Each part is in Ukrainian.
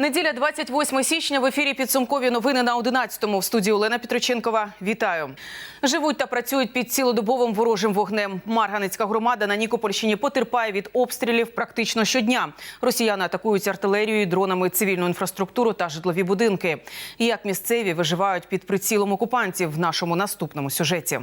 Неділя 28 січня в ефірі підсумкові новини на 11-му. В студії Олена Петроченкова. Вітаю. Живуть та працюють під цілодобовим ворожим вогнем. Марганецька громада на Нікопольщині потерпає від обстрілів практично щодня. Росіяни атакують артилерією, дронами цивільну інфраструктуру та житлові будинки. Як місцеві виживають під прицілом окупантів в нашому наступному сюжеті.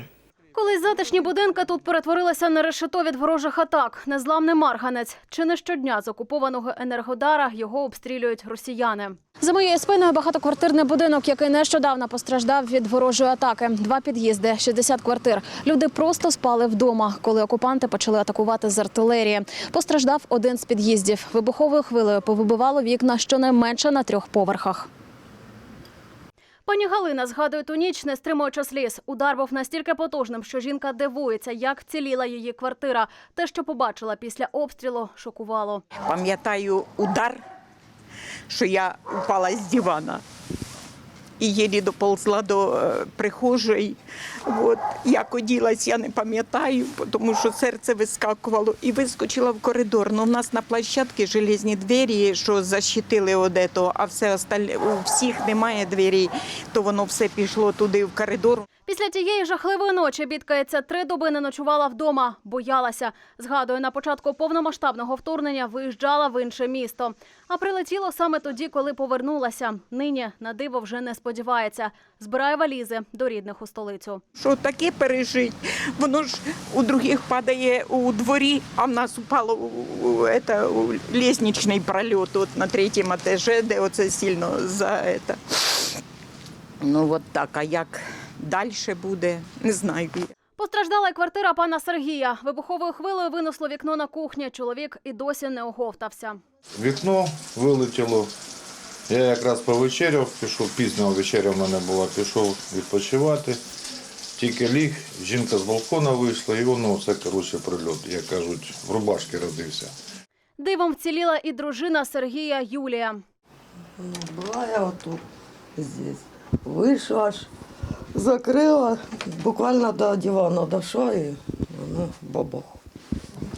Колись затишні будинки тут перетворилися на решето від ворожих атак. Незламний Марганець. Чи не щодня з окупованого енергодара його обстрілюють росіяни. За моєю спиною багатоквартирний будинок, який нещодавно постраждав від ворожої атаки. Два під'їзди, 60 квартир. Люди просто спали вдома, коли окупанти почали атакувати з артилерії. Постраждав один з під'їздів. Вибуховою хвилею повибивало вікна щонайменше на трьох поверхах. Пані Галина згадує ту ніч, не стримуючи сліз. Удар був настільки потужним, що жінка дивується, як вціліла її квартира. Те, що побачила після обстрілу, шокувало. Пам'ятаю удар, що я упала з дивана і єлі доползла до е, прихожої. От, як оділась, я не пам'ятаю, тому що серце вискакувало і вискочила в коридор. Ну, у нас на площадці железні двері, що защитили од этого, а все остальне, у всіх немає двері, то воно все пішло туди в коридор. Після тієї жахливої ночі бідкається три доби не ночувала вдома, боялася. Згадує, на початку повномасштабного вторгнення виїжджала в інше місто. А прилетіло саме тоді, коли повернулася. Нині на диво вже не сподівається. Збирає валізи до рідних у столицю. Що таке пережить? Воно ж у других падає у дворі, а в нас упало у, лестничний прольот от на третьому етажі, де оце сильно за это. Ну от так, а як далі буде, не знаю. Постраждала й квартира пана Сергія. Вибуховою хвилею винесло вікно на кухні. Чоловік і досі не оговтався. Вікно вилетіло. Я якраз повечеряв, пішов, пізня вечеря в мене була, пішов відпочивати. Тільки ліг, жінка з балкона вийшла, і воно це коротше прильот, як кажуть, в рубашки родився. Дивом вціліла і дружина Сергія Юлія. Ну, была я вот тут, здесь. Вышла аж, закрила, буквально до дивана дошла і воно бабах.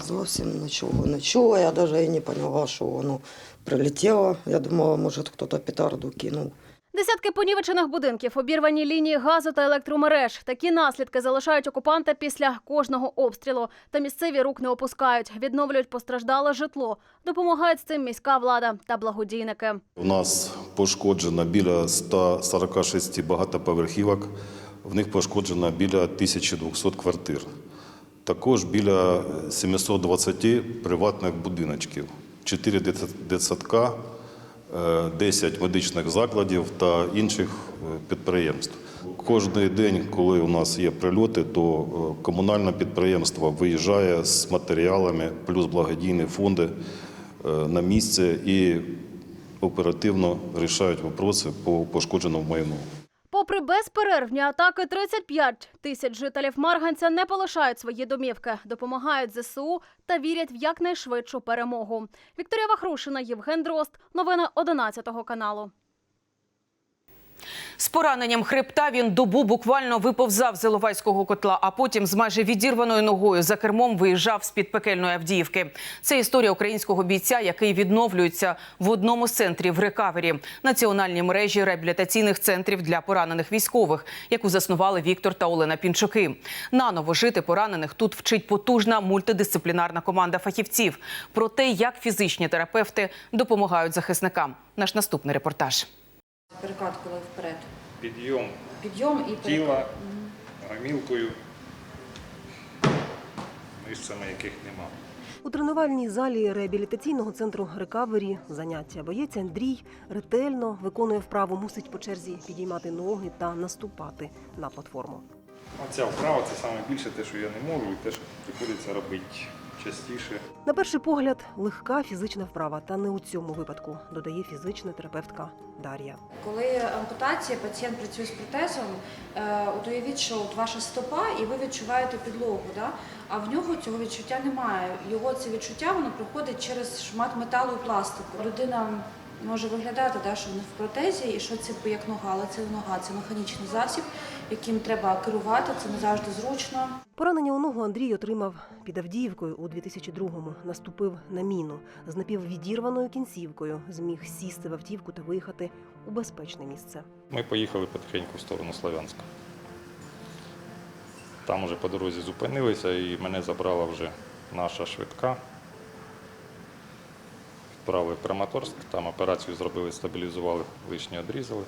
Зовсім нічого не чула, я навіть і не поняла, що воно прилетіло. Я думала, може хтось петарду кинув. Десятки понівечених будинків, обірвані лінії газу та електромереж. Такі наслідки залишають окупанти після кожного обстрілу. Та місцеві рук не опускають, відновлюють постраждале житло. Допомагають з цим міська влада та благодійники. У нас пошкоджено біля 146 багатоповерхівок, в них пошкоджено біля 1200 квартир. Також біля 720 приватних будиночків, 4 дитсадка, 10 медичних закладів та інших е, підприємств. Кожний день, коли у нас є прильоти, то е, комунальне підприємство виїжджає з матеріалами, плюс благодійні фонди е, на місце і оперативно рішають вопроси по пошкодженому майну. Попри безперервні атаки, 35 тисяч жителів Марганця не полишають свої домівки, допомагають ЗСУ та вірять в якнайшвидшу перемогу. Вікторія Вахрушина, Євген Дрозд. Новини 11 каналу. З пораненням хребта він добу буквально виповзав з Іловайського котла, а потім з майже відірваною ногою за кермом виїжджав з під пекельної Авдіївки. Це історія українського бійця, який відновлюється в одному з центрів рекавері національній мережі реабілітаційних центрів для поранених військових, яку заснували Віктор та Олена Пінчуки. Наново жити поранених тут вчить потужна мультидисциплінарна команда фахівців про те, як фізичні терапевти допомагають захисникам. Наш наступний репортаж. Перекаткували вперед. підйом Підйом і перекат. тіла гамілкою, мишцями яких нема. У тренувальній залі реабілітаційного центру рекавері заняття боєць Андрій ретельно виконує вправу, мусить по черзі підіймати ноги та наступати на платформу. Оця вправа це саме більше те, що я не можу, і те, що приходиться робити частіше. На перший погляд, легка фізична вправа, та не у цьому випадку, додає фізична терапевтка Дар'я. Коли ампутація, пацієнт працює з протезом, е, от уявіть, що от ваша стопа, і ви відчуваєте підлогу, да? а в нього цього відчуття немає. Його це відчуття воно проходить через шмат металу і пластику. Людина може виглядати, да, що вони в протезі, і що це як нога, але це нога, це механічний засіб, яким треба керувати, це не завжди зручно. Поранення у ногу Андрій отримав під Авдіївкою у 2002-му. Наступив на міну з напіввідірваною кінцівкою. Зміг сісти в автівку та виїхати у безпечне місце. Ми поїхали потихеньку в сторону Слов'янська. Там уже по дорозі зупинилися і мене забрала вже наша швидка. Відправили в Краматорськ, там операцію зробили, стабілізували, лишнє відрізали.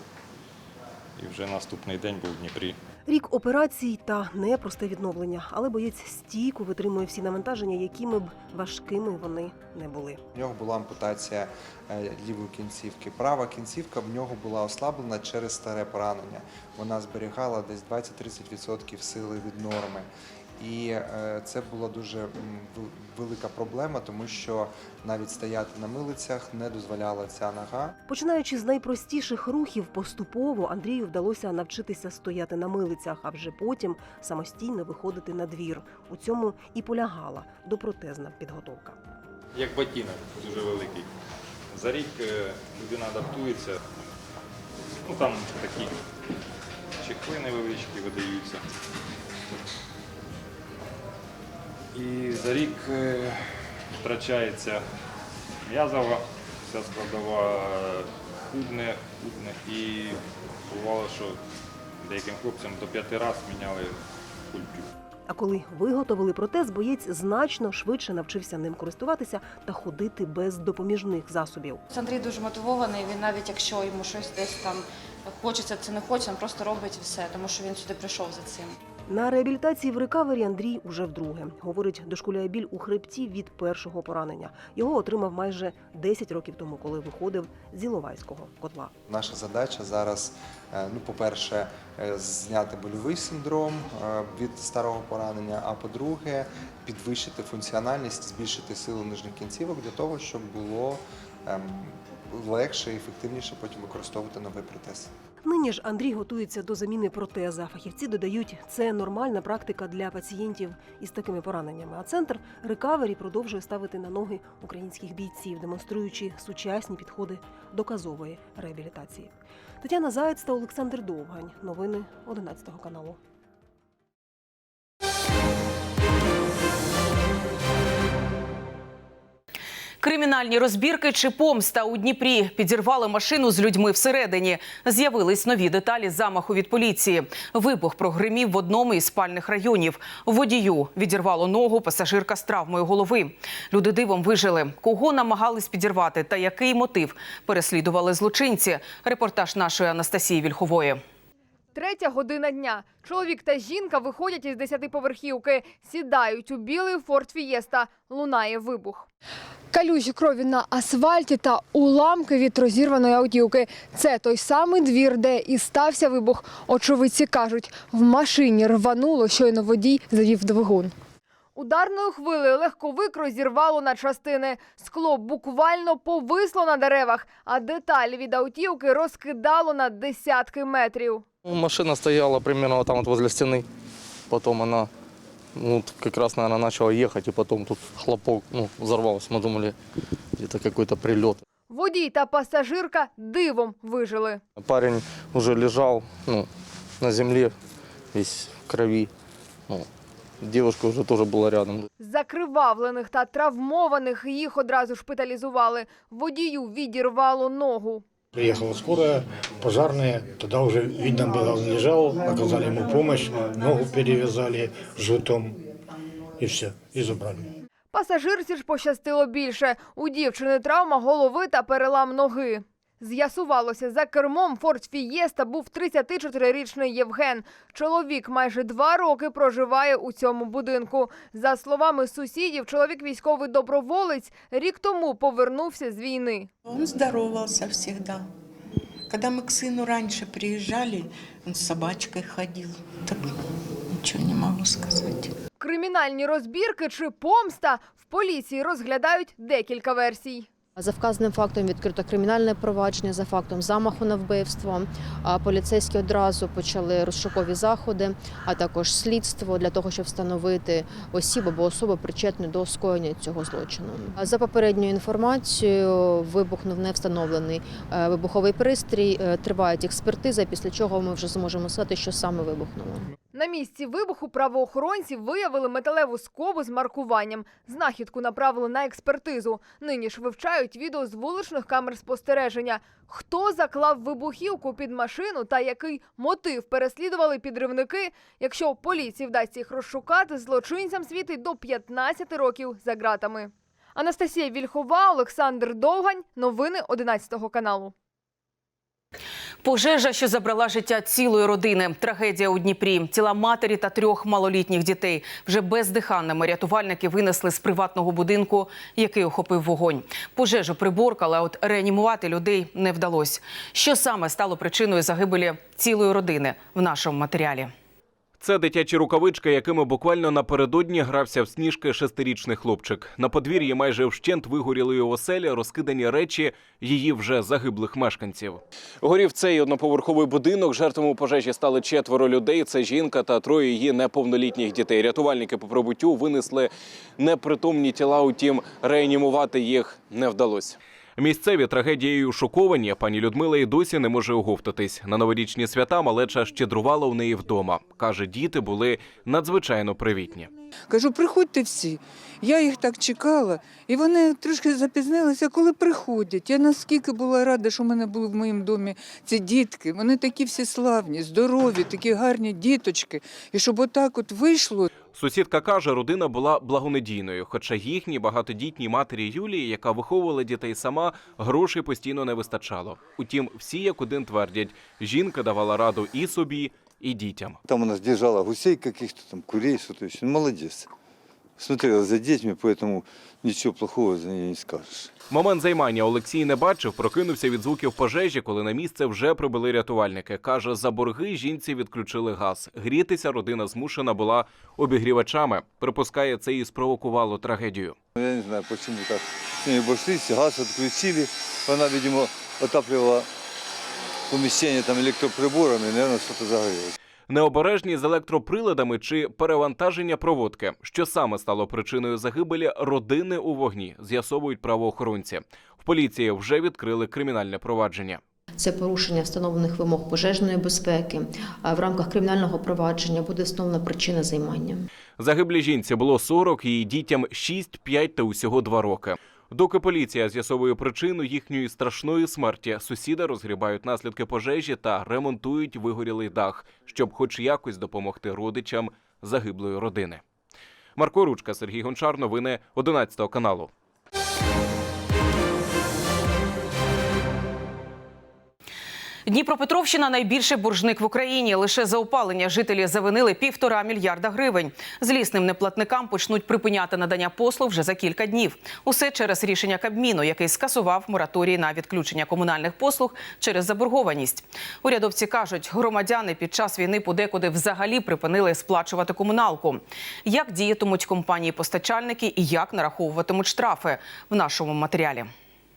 І вже наступний день був в Дніпрі. Рік операцій та непросте відновлення, але боєць стійко витримує всі навантаження, якими б важкими вони не були. В нього була ампутація е, лівої кінцівки. Права кінцівка в нього була ослаблена через старе поранення. Вона зберігала десь 20-30% сили від норми. І е, це була дуже велика проблема, тому що навіть стояти на милицях не дозволяла ця нога. Починаючи з найпростіших рухів, поступово Андрію вдалося навчитися стояти на милицях, а вже потім самостійно виходити на двір. У цьому і полягала допротезна підготовка. Як ботинок дуже великий. За рік е, людина адаптується. Ну там такі чехли невеличкі видаються. І за рік е, втрачається м'язова, вся складова е, худне, худне. І бувало, що деяким хлопцям до п'яти разів міняли культю. А коли виготовили протез, боєць значно швидше навчився ним користуватися та ходити без допоміжних засобів. Андрій дуже мотивований. Він навіть якщо йому щось десь там хочеться, це не хочеться, він просто робить все, тому що він сюди прийшов за цим. На реабілітації в рекавері Андрій уже вдруге. Говорить, дошкуляє біль у хребті від першого поранення. Його отримав майже 10 років тому, коли виходив з Іловайського котла. Наша задача зараз, е, ну, по-перше, е, зняти больовий синдром е, від старого поранення, а по-друге, підвищити функціональність, збільшити силу нижніх кінцівок для того, щоб було ем, легше і ефективніше потім використовувати новий протез. Нині ж Андрій готується до заміни протеза. Фахівці додають, це нормальна практика для пацієнтів із такими пораненнями. А центр рекавері продовжує ставити на ноги українських бійців, демонструючи сучасні підходи доказової реабілітації. Тетяна Заєць та Олександр Довгань. Новини 11 каналу. Кримінальні розбірки чи помста у Дніпрі підірвали машину з людьми всередині. З'явились нові деталі замаху від поліції. Вибух прогримів в одному із спальних районів. Водію відірвало ногу, пасажирка з травмою голови. Люди дивом вижили. Кого намагались підірвати та який мотив переслідували злочинці. Репортаж нашої Анастасії Вільхової. Третя година дня. Чоловік та жінка виходять із десятиповерхівки, сідають у білий Форд Фієста. Лунає вибух. Калюжі крові на асфальті та уламки від розірваної автівки. Це той самий двір, де і стався вибух. Очевидці кажуть, в машині рвануло, щойно водій завів двигун. Ударною хвилею легковик розірвало на частини. Скло буквально повисло на деревах, а деталі від автівки розкидало на десятки метрів. Ну, Машина стояла примерно вот там вот возле стены. Потом она ну, вот как раз, наверное, начала ехать, и потом тут хлопок ну, взорвался. Мы думали, это какой-то прилет. Водій та пасажирка дивом вижили. Парень уже лежал ну, на земле, весь в крови. Ну, девушка уже тоже была рядом. Закривавлених та травмованих їх одразу шпиталізували. Водію відірвало ногу. Приехала скорая, пожарные, тогда уже видно было, он лежал, оказали ему помощь, ногу перевязали жгутом и все, и забрали. Пасажирці ж пощастило більше. У дівчини травма голови та перелам ноги. З'ясувалося, за кермом Форд Фієста був 34-річний Євген. Чоловік майже два роки проживає у цьому будинку. За словами сусідів, чоловік військовий доброволець рік тому повернувся з війни. Он здоровался всегда. Когда мы к сыну раньше приезжали, он с собачкой ходил. Так ничего не могу сказать. Кримінальні розбірки чи помста в поліції розглядають декілька версій. За вказаним фактом відкрито кримінальне провадження за фактом замаху на вбивство. Поліцейські одразу почали розшукові заходи, а також слідство для того, щоб встановити осіб або особи причетні до скоєння цього злочину. За попередньою інформацією, вибухнув невстановлений е, вибуховий пристрій. Е, Тривають експертиза, після чого ми вже зможемо сказати, що саме вибухнуло. На місці вибуху правоохоронці виявили металеву скобу з маркуванням. Знахідку направили на експертизу. Нині ж вивчають відео з вуличних камер спостереження. Хто заклав вибухівку під машину та який мотив переслідували підривники? Якщо поліції вдасться їх розшукати, злочинцям світить до 15 років за ґратами. Анастасія Вільхова, Олександр Довгань. Новини 11 каналу. Пожежа, що забрала життя цілої родини. Трагедія у Дніпрі. Тіла матері та трьох малолітніх дітей вже бездиханними рятувальники винесли з приватного будинку, який охопив вогонь. Пожежу приборкали, а от реанімувати людей не вдалося. Що саме стало причиною загибелі цілої родини в нашому матеріалі? Це дитячі рукавички, якими буквально напередодні грався в сніжки шестирічний хлопчик. На подвір'ї майже вщент вигоріли його оселі, розкидані речі її вже загиблих мешканців. Горів цей одноповерховий будинок. Жертвами пожежі стали четверо людей. Це жінка та троє її неповнолітніх дітей. Рятувальники по прибуттю винесли непритомні тіла. Утім, реанімувати їх не вдалося. Місцеві трагедією шоковані. Пані Людмила і досі не може оговтатись. На новорічні свята малеча щедрувала у неї вдома. Каже, діти були надзвичайно привітні. Кажу, приходьте всі. Я їх так чекала, і вони трошки запізнилися, коли приходять. Я наскільки була рада, що в мене були в моєму домі ці дітки. Вони такі всі славні, здорові, такі гарні діточки. І щоб отак от вийшло. Сусідка каже, родина була благонадійною, хоча їхній багатодітній матері Юлії, яка виховувала дітей сама, грошей постійно не вистачало. Утім, всі як один твердять, жінка давала раду і собі, і дітям. Там у нас держала гусей каких-то, там курей, что то есть. Ну, молодец. Смотрела за детьми, поэтому ничего плохого за нее не скажешь. Момент займання Олексій не бачив, прокинувся від звуків пожежі, коли на місце вже прибули рятувальники. Каже, за борги жінці відключили газ. Грітися родина змушена була обігрівачами. Припускає, це і спровокувало трагедію. Ну, Я не знаю, почему так. Обошлись, газ отключили. Она, видимо, отапливала помещение там электроприборами, наверное, что-то загорелось. Необережність з електроприладами чи перевантаження проводки, що саме стало причиною загибелі родини у вогні, з'ясовують правоохоронці. В поліції вже відкрили кримінальне провадження. Це порушення встановлених вимог пожежної безпеки. А В рамках кримінального провадження буде встановлена причина займання. Загиблій жінці було 40, її дітям 6, 5 та усього 2 роки. Доки поліція з'ясовує причину їхньої страшної смерті, сусіда розгрібають наслідки пожежі та ремонтують вигорілий дах, щоб хоч якось допомогти родичам загиблої родини. Марко Ручка, Сергій Гончар, новини 11 каналу. Дніпропетровщина найбільший боржник в Україні. Лише за опалення жителі завинили півтора мільярда гривень. Злісним неплатникам почнуть припиняти надання послуг вже за кілька днів. Усе через рішення Кабміну, який скасував мораторій на відключення комунальних послуг через заборгованість. Урядовці кажуть, громадяни під час війни подекуди взагалі припинили сплачувати комуналку. Як діятимуть компанії-постачальники і як нараховуватимуть штрафи в нашому матеріалі.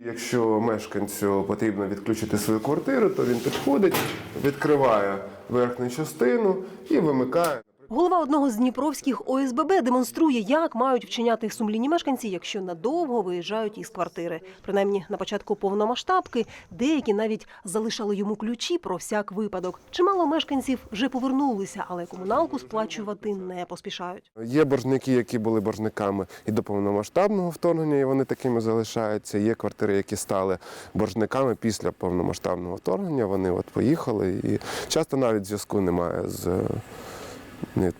Якщо мешканцю потрібно відключити свою квартиру, то він підходить, відкриває верхню частину і вимикає. Голова одного з дніпровських ОСББ демонструє, як мають вчиняти сумлінні мешканці, якщо надовго виїжджають із квартири. Принаймні на початку повномасштабки деякі навіть залишали йому ключі про всяк випадок. Чимало мешканців вже повернулися, але комуналку сплачувати не поспішають. Є боржники, які були боржниками і до повномасштабного вторгнення, і вони такими залишаються. Є квартири, які стали боржниками після повномасштабного вторгнення. Вони от поїхали, і часто навіть зв'язку немає з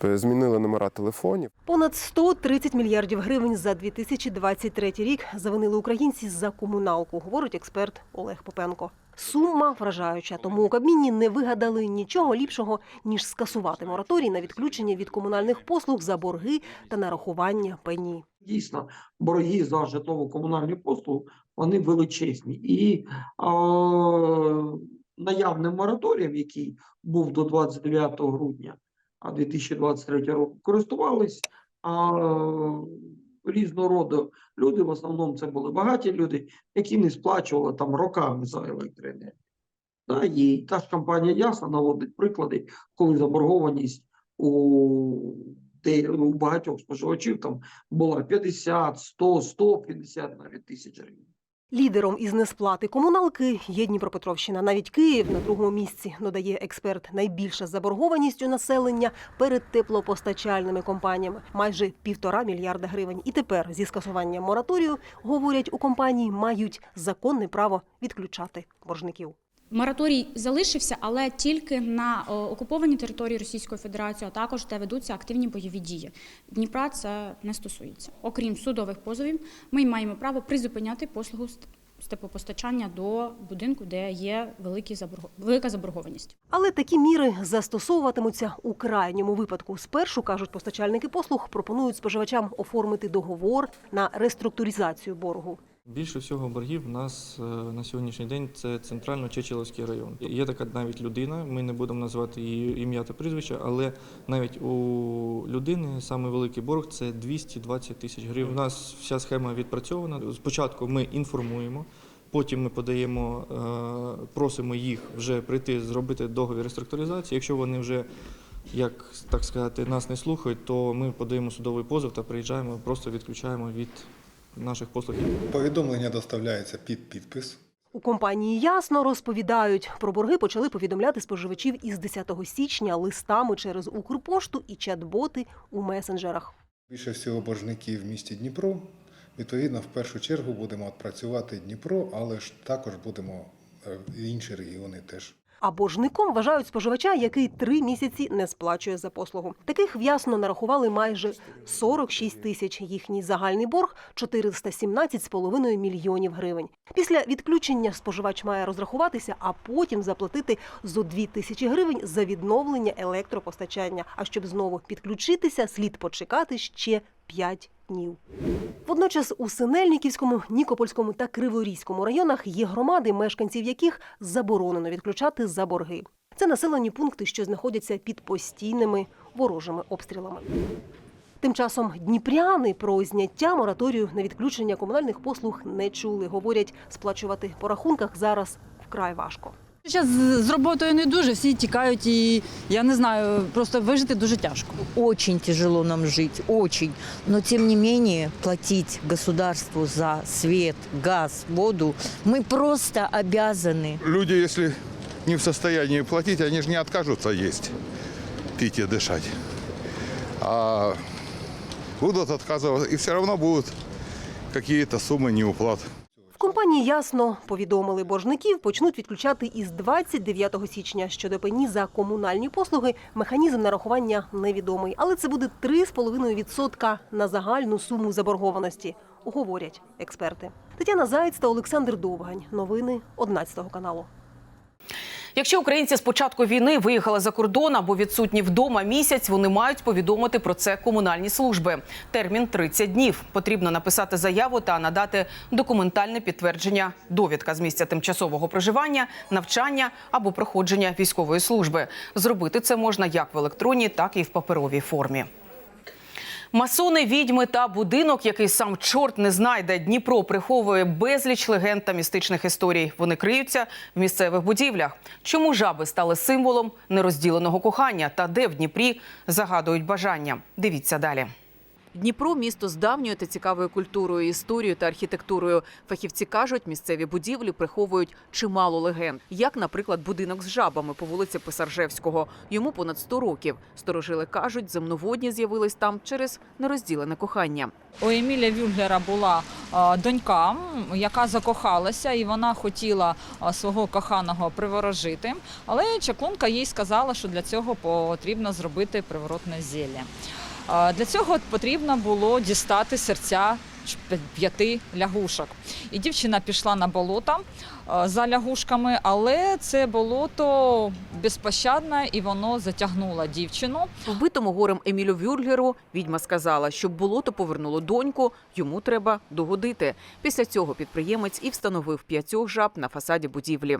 змінили номера телефонів. Понад 130 мільярдів гривень за 2023 рік завинили українці за комуналку, говорить експерт Олег Попенко. Сума вражаюча, тому у Кабміні не вигадали нічого ліпшого ніж скасувати мораторій на відключення від комунальних послуг за борги та нарахування пені. Дійсно, борги за житлово-комунальні послуги вони величезні. І е, наявним мораторієм, який був до 29 грудня 2023 року, користувались а, різного роду люди. В основному це були багаті люди, які не сплачували там роками за електроенергію. Да, і та ж компанія Ясна наводить приклади, коли заборгованість у, де, у багатьох споживачів там була 50, 100, 150 навіть тисяч гривень. Лідером із несплати комуналки є Дніпропетровщина. Навіть Київ на другому місці, додає експерт. Найбільша заборгованість у населення перед теплопостачальними компаніями майже півтора мільярда гривень. І тепер зі скасуванням мораторію говорять у компанії мають законне право відключати боржників. Мораторій залишився, але тільки на о, окупованій території Російської Федерації, а також де ведуться активні бойові дії. Дніпра це не стосується. Окрім судових позовів, ми маємо право призупиняти послугу ст- з теплопостачання до будинку, де є великі велика заборгованість. Але такі міри застосовуватимуться у крайньому випадку. Спершу кажуть постачальники послуг, пропонують споживачам оформити договор на реструктуризацію боргу. Більше всього боргів в нас е, на сьогоднішній день це центрально-Чечеловський район. Є така навіть людина, ми не будемо називати її ім'я та прізвище, але навіть у людини саме великий борг це 220 тисяч гривень. У нас вся схема відпрацьована. Спочатку ми інформуємо. Потім ми подаємо, е, просимо їх вже прийти зробити договір реструктуризації. Якщо вони вже, як так сказати, нас не слухають, то ми подаємо судовий позов та приїжджаємо, просто відключаємо від наших послуг. Повідомлення доставляється під підпис. У компанії ясно розповідають про борги почали повідомляти споживачів із 10 січня листами через Укрпошту і чат-боти у месенджерах. Більше всього боржників в місті Дніпро. Відповідно, в першу чергу будемо працювати Дніпро, але ж також будемо е, і інші регіони теж. А боржником вважають споживача, який три місяці не сплачує за послугу. Таких в'ясно нарахували майже 46 тисяч. Їхній загальний борг 417,5 мільйонів гривень. Після відключення споживач має розрахуватися, а потім заплатити зо 2 тисячі гривень за відновлення електропостачання. А щоб знову підключитися, слід почекати ще 5 днів. Водночас у Синельниківському, Нікопольському та Криворізькому районах є громади, мешканців яких заборонено відключати за борги. Це населені пункти, що знаходяться під постійними ворожими обстрілами. Тим часом дніпряни про зняття мораторію на відключення комунальних послуг не чули. Говорять, сплачувати по рахунках зараз вкрай важко. Зараз з роботою не дуже, всі тікають і я не знаю, просто вижити дуже тяжко. Очень тяжело нам жить, очень. Но тем не менее платить государству за свет, газ, воду мы просто обязаны. Люди, если не в состоянии платить, они же не откажутся есть, пить и дышать. А будут отказываться, и все равно будут какие-то суммы неуплат. Компанії ясно повідомили боржників, почнуть відключати із 29 січня. Щодо пені за комунальні послуги, механізм нарахування невідомий, але це буде 3,5% на загальну суму заборгованості, говорять експерти. Тетяна Заєць та Олександр Довгань. Новини 11 каналу. Якщо українці з початку війни виїхали за кордон або відсутні вдома місяць, вони мають повідомити про це комунальні служби. Термін 30 днів. Потрібно написати заяву та надати документальне підтвердження, довідка з місця тимчасового проживання, навчання або проходження військової служби. Зробити це можна як в електронній, так і в паперовій формі. Масони, відьми та будинок, який сам чорт не знайде. Дніпро приховує безліч легенд та містичних історій. Вони криються в місцевих будівлях. Чому жаби стали символом нерозділеного кохання та де в Дніпрі загадують бажання? Дивіться далі. Дніпро місто з давньою та цікавою культурою, історією та архітектурою. Фахівці кажуть, місцеві будівлі приховують чимало легенд, як, наприклад, будинок з жабами по вулиці Писаржевського. Йому понад 100 років. Сторожили кажуть, земноводні з'явились там через нерозділене кохання. У Еміля Вюльгера була донька, яка закохалася, і вона хотіла свого коханого приворожити. Але чаклунка їй сказала, що для цього потрібно зробити приворотне зілля. Для цього потрібно було дістати серця п'яти лягушок. І дівчина пішла на болото е, за лягушками, але це болото безпощадне і воно затягнуло дівчину. Вбитому горем Емілю Вюргеру відьма сказала, щоб болото повернуло доньку, йому треба догодити. Після цього підприємець і встановив п'ятьох жаб на фасаді будівлі.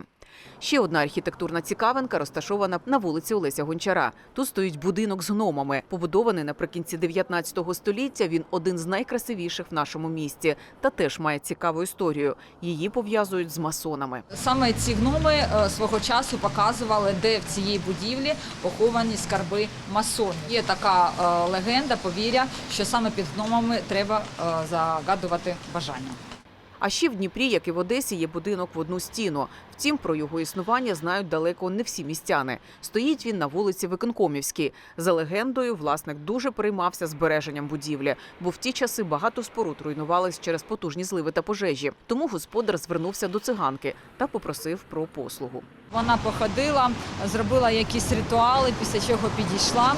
Ще одна архітектурна цікавинка розташована на вулиці Олеся Гончара. Тут стоїть будинок з гномами. Побудований наприкінці 19 століття. Він один з найкрасивіших в нашому місті та теж має цікаву історію. Її пов'язують з масонами. Саме ці гноми е, свого часу показували, де в цій будівлі поховані скарби масонів. Є така е, легенда, повір'я, що саме під гномами треба е, загадувати бажання. А ще в Дніпрі, як і в Одесі, є будинок в одну стіну. Втім, про його існування знають далеко не всі містяни. Стоїть він на вулиці Виконкомівській. За легендою, власник дуже переймався збереженням будівлі, бо в ті часи багато споруд руйнувались через потужні зливи та пожежі. Тому господар звернувся до циганки та попросив про послугу. Вона походила, зробила якісь ритуали, після чого підійшла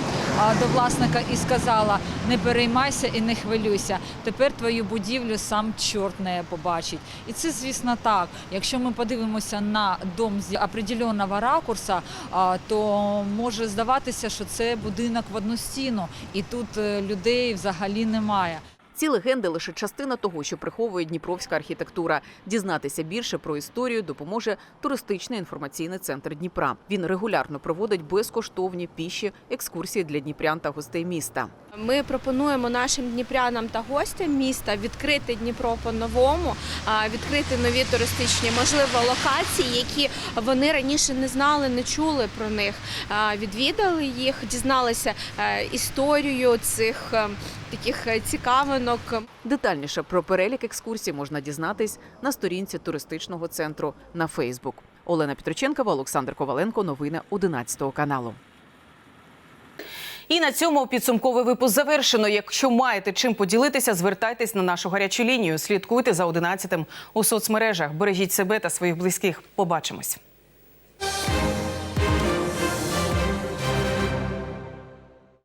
до власника і сказала: не переймайся і не хвилюйся. Тепер твою будівлю сам чорт не побачить. І це, звісно, так. Якщо ми подивимося на дом з определеного ракурса, то може здаватися, що це будинок в одну стіну, і тут е, людей взагалі немає. Ці легенди лише частина того, що приховує дніпровська архітектура. Дізнатися більше про історію допоможе туристичний інформаційний центр Дніпра. Він регулярно проводить безкоштовні піші екскурсії для дніпрян та гостей міста. Ми пропонуємо нашим дніпрянам та гостям міста відкрити Дніпро по-новому, відкрити нові туристичні, можливо, локації, які вони раніше не знали, не чули про них. Відвідали їх, дізналися е, історію цих е, таких е, цікавинок. Детальніше про перелік екскурсій можна дізнатись на сторінці туристичного центру на Фейсбук. Олена Петроченкова, Олександр Коваленко. Новини 11 каналу. І на цьому підсумковий випуск завершено. Якщо маєте чим поділитися, звертайтесь на нашу гарячу лінію. Слідкуйте за 11 у соцмережах. Бережіть себе та своїх близьких. Побачимось.